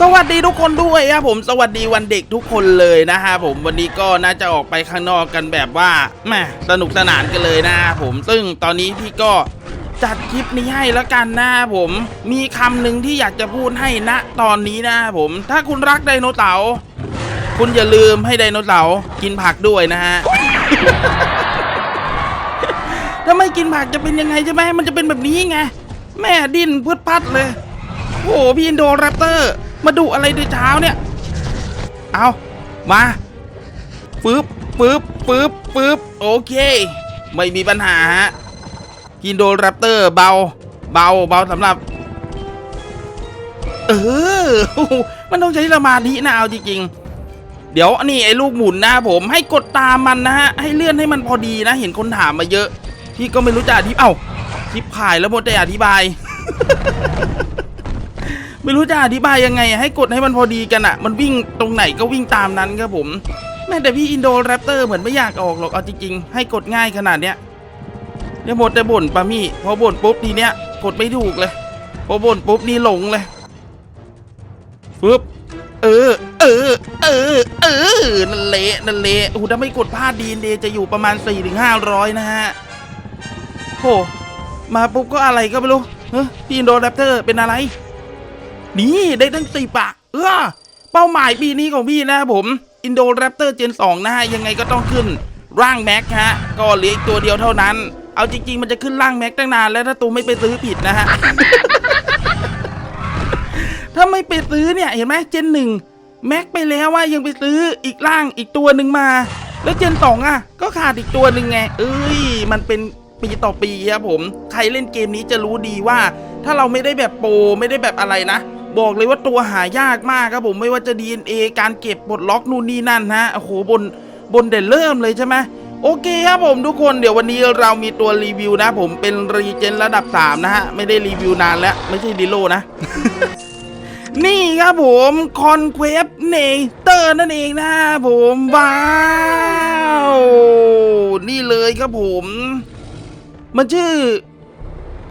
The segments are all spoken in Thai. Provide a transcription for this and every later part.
สวัสดีทุกคนด้วยครับผมสวัสดีวันเด็กทุกคนเลยนะฮะผมวันนี้ก็น่าจะออกไปข้างนอกกันแบบว่าแหมสนุกสนานกันเลยนะผมซึ่งตอนนี้พี่ก็จัดคลิปนี้ให้แล้วกันนะผมมีคำหนึ่งที่อยากจะพูดให้ณตอนนี้นะผม ถ้าคุณรักไดโนเสาร์คุณอย่าลืมให้ไดโนเสาร์กินผักด้วยนะฮะถ้าไม่กินผักจะเป็นยังไงใช่ไหมมันจะเป็นแบบนี้ไงแม่ดิ้นพืดพัดเลยโอ้พี่อินโดแรปเตอร์ มาดูอะไรในเช้าเนี่ย เอามาฟึบฟึบฟึบฟึบโอเค ไม่มีปัญหาฮะพี่อินโดแรปเตอร์เบา เบาเบาสำหรับ เออ มันต้องใช้สมาธินะเอาจริงๆ เดี๋ยวนี่ไอ้ลูกหมุนนะผมให้กดตามมันนะฮะ ให้เลื่อนให้มันพอดีนะ เห็นคนถามมาเยอะ พี่ก็ไม่รู้จะอธิบเอ้าทิพายแล้วหมดแต่อธิบาย ไม่รู้จะอธิบายยังไง ให้กดให้มันพอดีกันอะมันวิ่งตรงไหนก็วิ่งตามนั้นครับผม แม่แต่พี่อินโดแรปเตอร์เหมือนไม่อยากออกหรอกเอาจริงๆให้กดง่ายขนาดเนี้ยเนี่ยหมดแต่บ่นปามี่พอบ่นปุ๊บทีเนี้ยกดไม่ถูกเลย พอบ่นปุ๊บนี่หลงเลยฟึบเออ เออ เออ เออ นั่นเละนั่นเละโอ้โหถ้าไม่กดพลาดดีเดจะอยู่ประมาณ4ี่ถึงห้าร้อยนะฮะโหมาปุ๊บก็อะไรก็ไม่รู้เฮ้ยพี่อินโดแรปเตอร์เป็นอะไร นี่ได้ตั้งสิบอะเออเป้าหมายปีนี้ของพี่นะครับผมอินโดแรปเตอร์เจน2นะฮะยังไงก็ต้องขึ้นร่างแม็กฮะก็เหลืออีกตัวเดียวเท่านั้น เอาจริง ๆ มันจะขึ้นร่างแม็กตั้งนานแล้วถ้าตูไม่ไปซื้อผิดนะฮะถ้าไม่ไปซื้อเนี่ยเห็นไหมเจนหนึ่งแม็กไปแล้วว่ายังไปซื้ออีกร่างอีกตัวหนึ่งมา แล้วเจนสองอะ ก็ขาดอีกตัวหนึ่งไง เอ้ย มันเป็นปีต่อปีครับผม ใครเล่นเกมนี้จะรู้ดีว่า ถ้าเราไม่ได้แบบโปรไม่ได้แบบอะไรนะ บอกเลยว่าตัวหายากมากครับผมไม่ว่าจะ DNA การเก็บปลดล็อกนู่นนี่นั่นฮะโอ้โหบนบนเด่นเริ่มเลยใช่ไหมโอเคครับผมทุกคนเดี๋ยววันนี้เรามีตัวรีวิวนะ ผมเป็นรีเจนระดับ 3 นะฮะ ไม่ได้รีวิวนานแล้ว ไม่ใช่ดิโลนะ นี่ครับผมคอนเควฟเนเตอร์นั่นเองนะผมว้าว นี่เลยครับผม มันชื่อ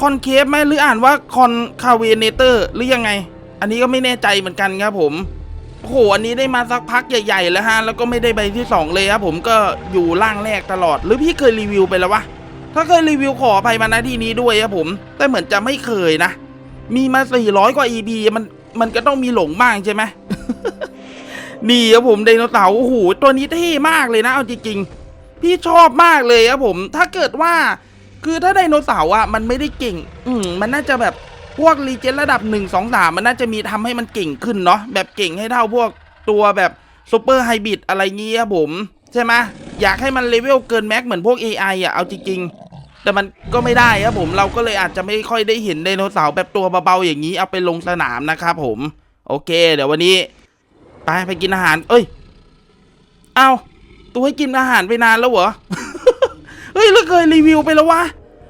คอนเคฟไหมหรืออ่านว่าคอนคาเวเนเตอร์หรือยังไง อันนี้ก็ไม่แน่ใจเหมือนกันครับผมโอ้โหอันนี้ได้มาสักพักใหญ่ๆแล้วฮะแล้วก็ไม่ได้ใบที่ 2 เลยครับผมก็อยู่ล่างแรกตลอด หรือพี่เคยรีวิวไปแล้ววะถ้าเคยรีวิวขออภัยมาณที่นี้ด้วยครับผม แต่เหมือนจะไม่เคยนะ มีมา 400 กว่า EP มันมันก็ต้องมีหลงบ้างใช่ไหมนี่ครับผมไดโนเสาร์โอ้โหตัวนี้เท่มากเลยนะเอาจริงๆพี่ชอบมากเลยครับผม ถ้าเกิดว่า คือถ้าไดโนเสาร์อะมันไม่ได้เก่ง อืมมันน่าจะแบบ พวกรีเจนระดับ 1 2 3 มันน่าจะมีทำให้มันเก่งขึ้นเนาะแบบเก่งให้เท่าพวกตัวแบบซูเปอร์ไฮบริดอะไรเงี้ยครับผม ใช่ไหมอยากให้มันเลเวลเกินแม็กเหมือนพวก AI อะเอาจริงๆแต่มันก็ไม่ได้ครับผมเราก็เลยอาจจะไม่ค่อยได้เห็นไดโนเสาร์แบบตัวเบาๆอย่างนี้เอาไปลงสนามนะครับผม โอเค เดี๋ยววันนี้ ไปไปกินอาหาร เอ้ยเอาตัวให้กินอาหารไปนานแล้วเหรอเฮ้ยหรือเคยรีวิวไปแล้ววะ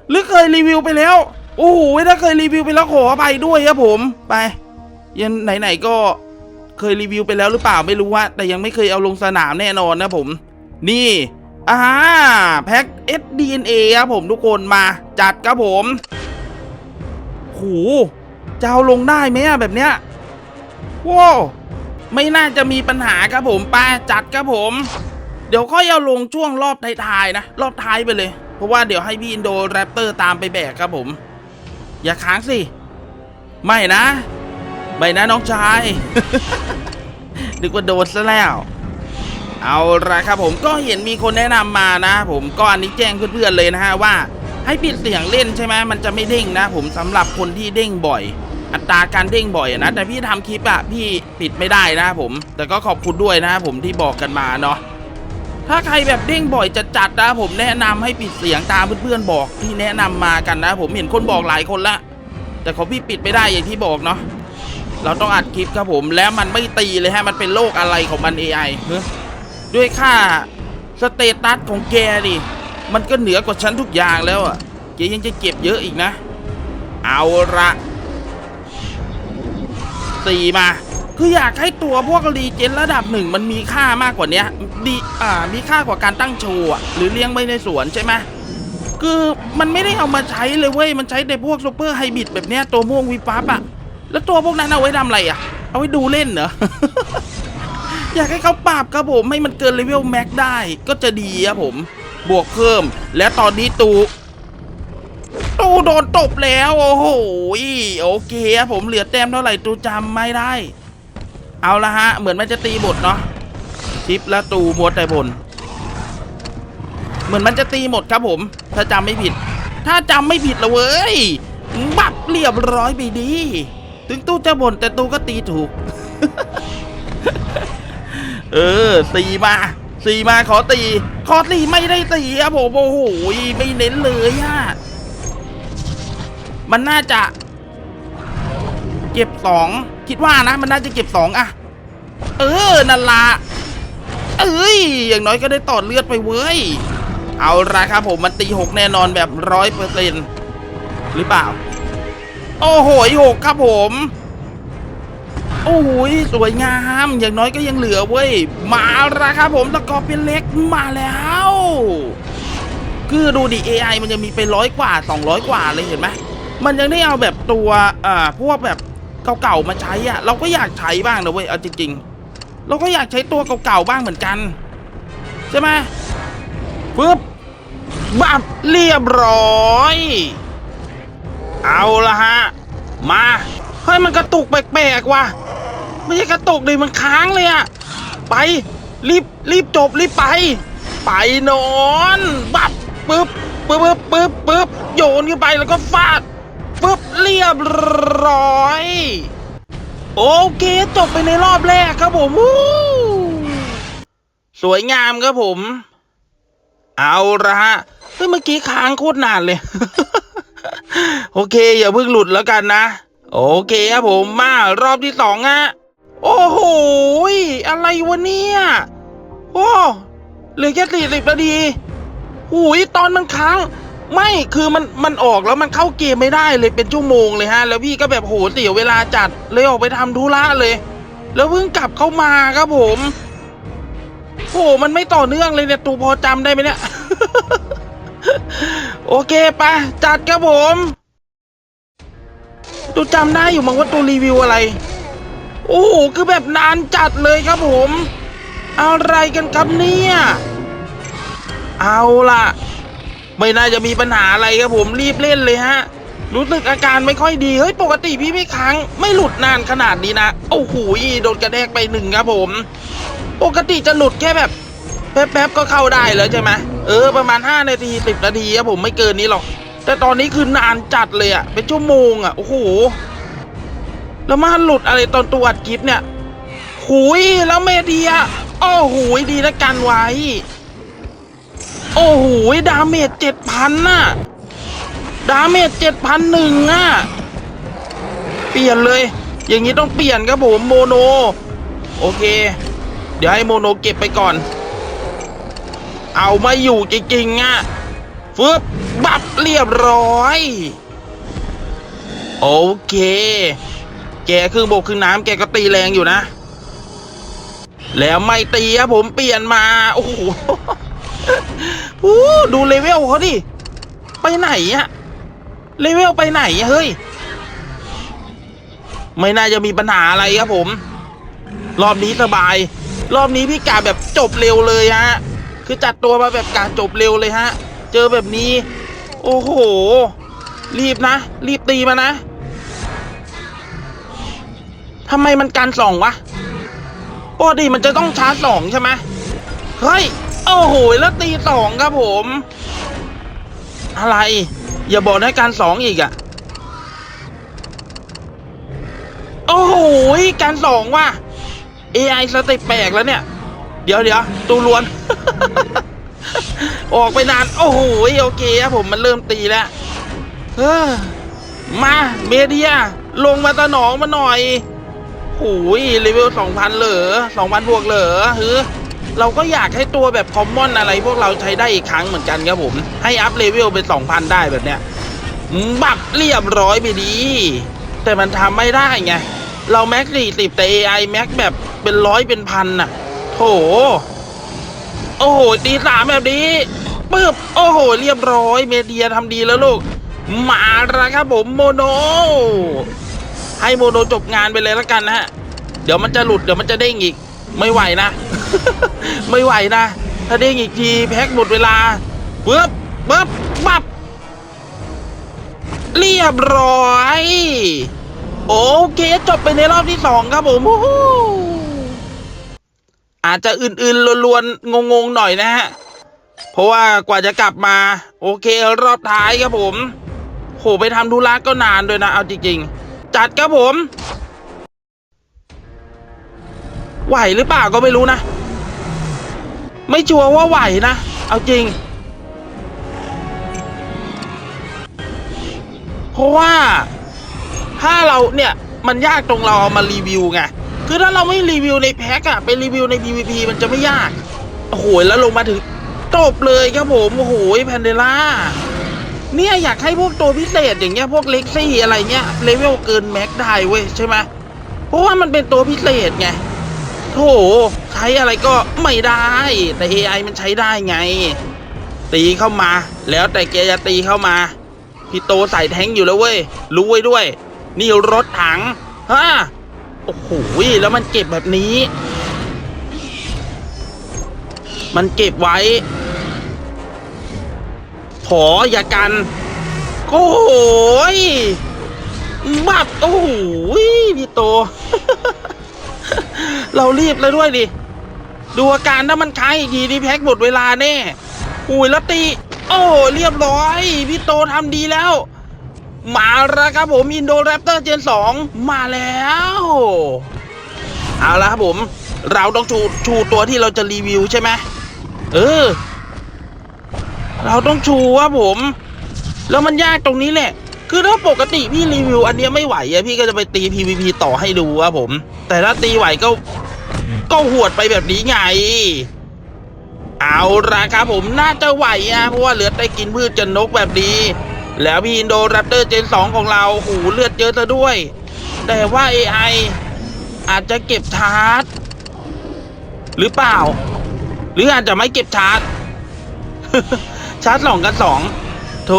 หรือเคยรีวิวไปแล้ว โอ้โหถ้าเคยรีวิวไปแล้วขอไปด้วยครับผมไปยังไหนๆก็เคยรีวิวไปแล้วหรือเปล่าไม่รู้ว่า แต่ยังไม่เคยเอาลงสนามแน่นอนนะผม นี่อ่าแพ็ค SDNA ครับผมทุกคนมา จัดครับผมโหจะเอาลงได้ไหมอะแบบเนี้ยว้าวไม่น่าจะมีปัญหาครับผมไปจัดครับผม เดี๋ยวค่อยเอาลงช่วงรอบท้ายๆนะ รอบท้ายไปเลย เพราะว่าเดี๋ยวให้พี่อินโดแรปเตอร์ตามไปแบกครับผม อย่าค้างสิ ไม่นะไม่นะน้องชาย นึกว่าโดนซะแล้ว เอาละครับผมก็เห็นมีคนแนะนำมานะ ผมก็อันนี้แจ้งเพื่อนๆเลยนะฮะว่า ให้ปิดเสียงเล่นใช่ไหมมันจะไม่เด้งนะ ผมสำหรับคนที่เด้งบ่อย อัตราการเด้งบ่อยนะแต่พี่ทำคลิปอะพี่ปิดไม่ได้นะผม แต่ก็ขอบคุณด้วยนะผมที่บอกกันมาเนาะ ถ้าใครแบบเด้งบ่อยจะจัดนะผมแนะนำให้ปิดเสียงตามเพื่อนๆบอกที่แนะนำมากันนะ ผมเห็นคนบอกหลายคนละ แต่ของพี่ปิดไม่ได้อย่างที่บอกเนาะเราต้องอัดคลิปครับผมแล้วมันไม่ตีเลยฮะมันเป็นโลกอะไรของมัน AI เฮ้ยด้วยค่าสเตตัสของแกดิมันก็เหนือกว่าฉันทุกอย่างแล้วอะแกยังจะเก็บเยอะอีกนะ เอาละสี่มา คืออยากให้ตัวพวกรีเจนระดับหนึ่งมันมีค่ามากกว่านี้ดีอ่ามีค่ากว่าการตั้งโชว์หรือเลี้ยงไว้ในสวนใช่ไหมคือมันไม่ได้เอามาใช้เลยเว้ย มันใช้แต่พวกซูเปอร์ไฮบริดแบบเนี้ยตัวม่วงวิบวับอะแล้วตัวพวกนั้นเอาไว้ทำอะไรอะเอาไว้ดูเล่นเหรอ อยากให้เขาปราบครับผมให้มันเกินเลเวลแม็กได้ก็จะดีครับผม บวกเพิ่ม และตอนนี้ตูตูโดนตบแล้ว โอ้โหโอเคครับผมเหลือแต้มเท่าไหร่ตูจำไม่ได้ เอาละฮะ เหมือนมันจะตีหมดเนาะชิปและตูมัวแต่บน เหมือนมันจะตีหมดครับผม ถ้าจำไม่ผิด ถ้าจำไม่ผิดละเว้ย บับเรียบร้อยไปดี ถึงตู้จะบ่นแต่ตู้ก็ตีถูก เออสี่มาสี่มาขอตี ขอตีไม่ได้ตีอะผมโอ้โหไม่เน้นเลยอะมันน่าจะ เก็บสอง คิดว่านะ มันน่าจะเก็บสองอะเออนั่นละเอ้ย อย่างน้อยก็ได้ต่อเลือดไปเว้ย เอาละครับผมมันตีหกแน่นอนแบบร้อยเปอร์เซ็นหรือเปล่า โอ้โหหกครับผม โอ้โหสวยงาม อย่างน้อยก็ยังเหลือเว้ย มาละครับผมตะกอเป็นเล็กมาแล้ว คือดูดิ AI มันยังมีไปร้อยกว่า 200 กว่าเลยเห็นไหม มันยังได้เอาแบบตัวอ่าพวกแบบ เก่าๆมาใช้อะ เราก็อยากใช้บ้างนะเว้ยเอาจริงๆ เราก็อยากใช้ตัวเก่าๆบ้างเหมือนกัน ใช่ไหมปึ๊บบับเรียบร้อย เอาละฮะ มาเฮ้ยมันกระตุกแปลกๆว่ะไม่ใช่กระตุกดิมันค้างเลยอะไปรีบรีบจบรีบไป ไปนอน บับปึ๊บปึ๊บปึ๊บปึ๊บปึ๊บโยนขึ้นไปแล้วก็ฟาด ปึ๊บเรียบร้อย โอเคจบไปในรอบแรกครับผมสวยงามครับผม เอาละฮะเฮ้ยเมื่อกี้ค้างโคตรนานเลย โอเค อย่าเพิ่งหลุดแล้วกันนะ โอเคครับผมมารอบที่สองฮะโอ้โหอะไรวะเนี่ยโอ้เหลือแค่สี่สิบนาทีหูยตอนมันค้าง ไม่คือมันมันออกแล้วมันเข้าเกมไม่ได้เลยเป็นชั่วโมงเลยฮะ แล้วพี่ก็แบบโหเสียเวลาจัดเลยออกไปทำธุระเลย แล้วเพิ่งกลับเข้ามาครับผมโอ้มันไม่ต่อเนื่องเลยเนี่ยตูพอจำได้ไหมเนี่ย โอเคไปจัดครับผมตูจำได้อยู่มั้งว่าตูรีวิวอะไร โอ้โหคือแบบนานจัดเลยครับผม อะไรกันครับเนี่ย เอาล่ะ ไม่น่าจะมีปัญหาอะไรครับผมรีบเล่นเลยฮะ รู้สึกอาการไม่ค่อยดี เฮ้ย ปกติพี่ไม่ค้างไม่หลุดนานขนาดนี้นะ โอ้โหโดนกระแทกไปหนึ่งครับผม ปกติจะหลุดแค่แบบแป๊บๆก็เข้าได้แล้วใช่ไหมเออประมาณ 5 นาที 10 นาทีครับผมไม่เกินนี้หรอก แต่ตอนนี้คือนานจัดเลยอะเป็นชั่วโมงอะโอ้โห แล้วมาหลุดอะไรตอนตัวอัดคลิปเนี่ย หุยแล้วเมเดียโอ้โหดีนะกันไว้ โอ้โหดาเมจเจ็ดพันน่ะ ดาเมจเจ็ดพันหนึ่งอะ เปลี่ยนเลย อย่างนี้ต้องเปลี่ยนครับผมโมโน โอเค เดี๋ยวให้โมโนเก็บไปก่อน เอามาอยู่จริงๆอะฟึบบับเรียบร้อย โอเค แกครึ่งบกครึ่งน้ำแกก็ตีแรงอยู่นะ แล้วไม่ตีครับผมเปลี่ยนมา โอ้โห อู้ดูเลเวลเขาดิ ไปไหนอะเลเวลไปไหนอะเฮ้ย ไม่น่าจะมีปัญหาอะไรครับผม รอบนี้สบาย รอบนี้พี่กาแบบจบเร็วเลยฮะ คือจัดตัวมาแบบกาจบเร็วเลยฮะ เจอแบบนี้ โอ้โห รีบนะ รีบตีมานะทำไมมันการสองวะปกติมันจะต้องชาร์จสองใช่ไหมเฮ้ย โอ้โหแล้วตีสองครับผม อะไร อย่าบอกนะการสองอีกอะโอ้โหการสองว่ะ AI สเต็ปแปลกแล้วเนี่ย เดี๋ยวเดี๋ยวตูลวน ออกไปนาน โอ้โหโอเคครับผมมันเริ่มตีแล้วเออมาเมเดีย ลงมาตะหนองมาหน่อยโอ้ยเลเวลสองพันเหรอสองพันบวกเหรอฮือ เราก็อยากให้ตัวแบบคอมมอนอะไรพวกเราใช้ได้อีกครั้งเหมือนกันครับผม ให้อัพเลเวลเป็นสองพันได้แบบเนี้ยบับเรียบร้อยไปดี แต่มันทำไม่ได้ไง เราแม็กสี่สิบแต่ AI แม็กแบบเป็นร้อยเป็นพันน่ะโถโอ้โหตีสามแบบนี้ปึ๊บโอ้โห เรียบร้อยเมเดียทำดีแล้วลูก มาแล้วครับผมโมโน ให้โมโนจบงานไปเลยแล้วกันนะฮะ เดี๋ยวมันจะหลุดเดี๋ยวมันจะเด้งอีก ไม่ไหวนะ ไม่ไหวนะ ถ้าเด้งอีกทีแพ็กหมดเวลาเบิบเบิบบับเรียบร้อย โอเคจบไปในรอบที่สองครับผมอาจจะอื่นๆล้วนๆงงๆหน่อยนะฮะ เพราะว่ากว่าจะกลับมา โอเครอบท้ายครับผม โหไปทำธุระก็นานด้วยนะ เอาจริงๆ จัดครับผม ไหวหรือเปล่าก็ไม่รู้นะ ไม่ชัวร์ว่าไหวนะ เอาจริง เพราะว่าถ้าเราเนี่ยมันยากตรงเราเอามารีวิวไง คือถ้าเราไม่รีวิวในแพ็กอะไปรีวิวใน PVP มันจะไม่ยาก โอ้โห แล้วลงมาถึงจบเลยครับผม โอ้โหแพนเดล่าเนี่ยอยากให้พวกตัวพิเศษอย่างเงี้ยพวกเล็กซี่อะไรเงี้ยเลเวลเกินแม็กได้เว้ยใช่ไหมเพราะว่ามันเป็นตัวพิเศษไง โถใช้อะไรก็ไม่ได้ แต่ AI มันใช้ได้ไง ตีเข้ามา แล้วแต่แกจะตีเข้ามาพี่โตใส่แท้งอยู่แล้วเว้ย รู้ไว้ด้วย นี่รถถังฮะโอ้โหแล้วมันเก็บแบบนี้ มันเก็บไว้ ขออย่ากันโอ้ยบับโอ้โหยพี่โต เรารีบแล้วด้วยดิ ดูอาการถ้ามันค้างอีกทีนี่แพ็กหมดเวลาแน่อุ้ยแล้วตี โอ้ เรียบร้อย พี่โตทำดีแล้ว มาแล้วครับผมอินโดแรปเตอร์เจนสองมาแล้ว เอาละครับผม เราต้องชูชูตัวที่เราจะรีวิวใช่ไหมเออ เราต้องชูครับผม แล้วมันยากตรงนี้แหละ คือถ้าปกติพี่รีวิว อันเนี้ยไม่ไหวอะพี่ก็จะไปตี PVP ต่อให้ดูครับผม แต่ถ้าตีไหวก็ ก็หวดไปแบบนี้ไง เอาละครับผมน่าจะไหวอะเพราะว่าเหลือแต่กินพืชจนนกแบบนี้แล้วพี่อินโดแรปเตอร์เจน 2 ของเราหูเลือดเยอะซะด้วย แต่ว่า AI อาจจะเก็บชาร์จหรือเปล่า หรืออาจจะไม่เก็บชาร์จชาร์จสองกันสองโถ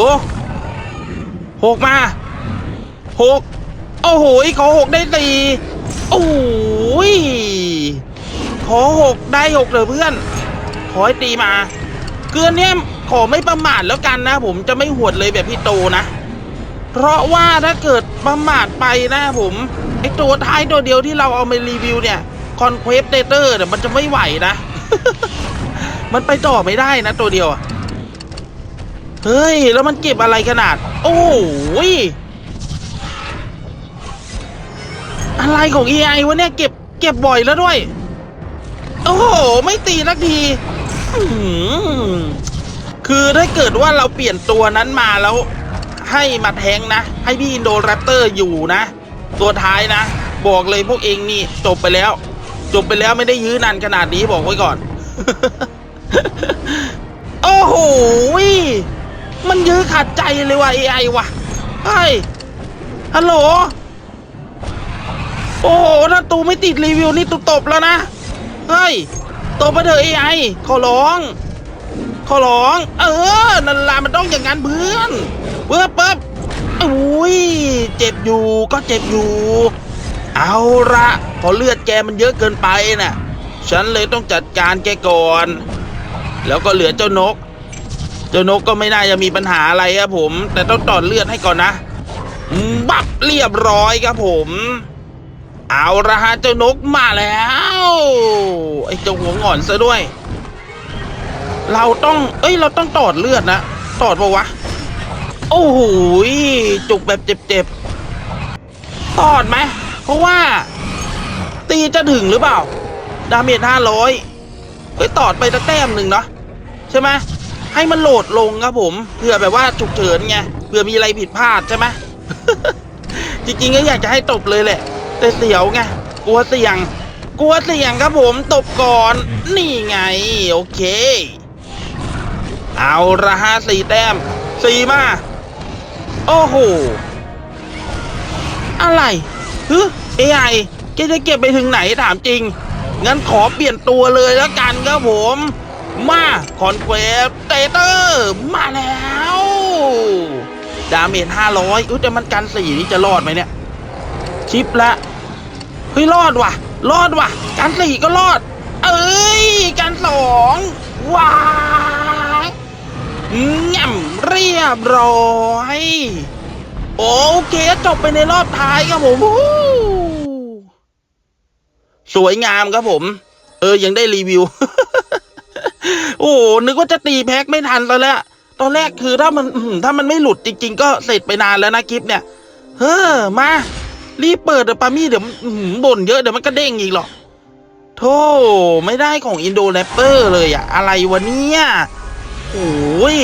หกมาหกโอ้โหขอหกได้สี่โอ้โหขอหกได้หกเลยเพื่อน ขอให้ตีมา เกินเนี้ยขอไม่ประมาทแล้วกันนะ ผมจะไม่หวดเลยแบบพี่โตนะ เพราะว่าถ้าเกิดประมาทไปนะผมไอตัวท้ายตัวเดียวที่เราเอามารีวิวเนี่ยคอนเควสเตเตอร์เนี่ยมันจะไม่ไหวนะ มันไปต่อไม่ได้นะตัวเดียวอะ เฮ้ย แล้วมันเก็บอะไรขนาด โอ้โหยอะไรของ AI วะเนี่ย เก็บเก็บบ่อยแล้วด้วย โอ้โห ไม่ตีสักทีคือถ้าเกิดว่าเราเปลี่ยนตัวนั้นมาแล้ว ให้มาแทงนะ ให้พี่อินโดแรปเตอร์อยู่นะ ตัวท้ายนะ บอกเลยพวกเองนี่ จบไปแล้ว จบไปแล้วไม่ได้ยื้อนานขนาดนี้บอกไว้ก่อน โอ้โห มันยื้อขาดใจเลยว่ะ AI ว่ะเฮ้ยฮัลโหล โอ้โหถ้าตูไม่ติดรีวิวนี่ตูตบแล้วนะ เฮ้ยตบมาเถอะ AI ขอร้อง ขอร้อง เออ นั่นละมันต้องอย่างนั้นเพื่อนเพื่อปั๊บอุ้ย เจ็บอยู่ก็เจ็บอยู่ เอาละพอเลือดแกมันเยอะเกินไปน่ะ ฉันเลยต้องจัดการแกก่อน แล้วก็เหลือเจ้านก เจ้านกก็ไม่น่าจะมีปัญหาอะไรครับผม แต่ต้องตอดเลือดให้ก่อนนะ บับเรียบร้อยครับผม เอาละฮะเจ้านกมาแล้วไอ้เจ้าหัวงอนซะด้วย เราต้อง เอ้ย เราต้องตอดเลือดนะตอดปะวะ โอ้โหจุกแบบเจ็บๆตอดไหมเพราะว่า ตีจะถึงหรือเปล่า ดาเมจห้าร้อยเฮ้ยตอดไปตะแต้มหนึ่งเนาะใช่ไหม ให้มันโหลดลงครับผมเผื่อแบบว่าฉุกเฉินไงเผื่อมีอะไรผิดพลาดใช่ไหมจริงๆก็อยากจะให้ตบเลยแหละ แต่เสียวไงกลัวเสี่ยง กลัวเสี่ยงครับผมตบก่อน นี่ไง โอเค เอาละฮะสี่แต้มสี่มา โอ้โห อะไรฮึเอไอแกจะเก็บไปถึงไหนถามจริง งั้นขอเปลี่ยนตัวเลยแล้วกันครับผม มาคอนเควสเตเตอร์มาแล้ว ดาเมจห้าร้อยอุ้ยแต่มันกันสี่นี่จะรอดไหมเนี่ย ชิปละเฮ้ยรอดว่ะ รอดว่ะการสี่ก็รอด เอ้ยการสองว้ายง่ำเรียบร้อย โอเคจบไปในรอบท้ายครับผมสวยงามครับผม เออ ยังได้รีวิว โอ้นึกว่าจะตีแพ็กไม่ทันตอนแรกตอนแรกคือถ้ามันถ้ามันไม่หลุดจริง ๆ ก็เสร็จไปนานแล้วนะคลิปเนี่ย เฮ้อมา รีบเปิดเดี๋ยวปามี่เดี๋ยวหือบ่นเยอะเดี๋ยวมันก็เด้งอีกหรอกโธ่ไม่ได้ของอินโดแรปเปอร์เลยอะอะไรวะเนี่ยโอ้ย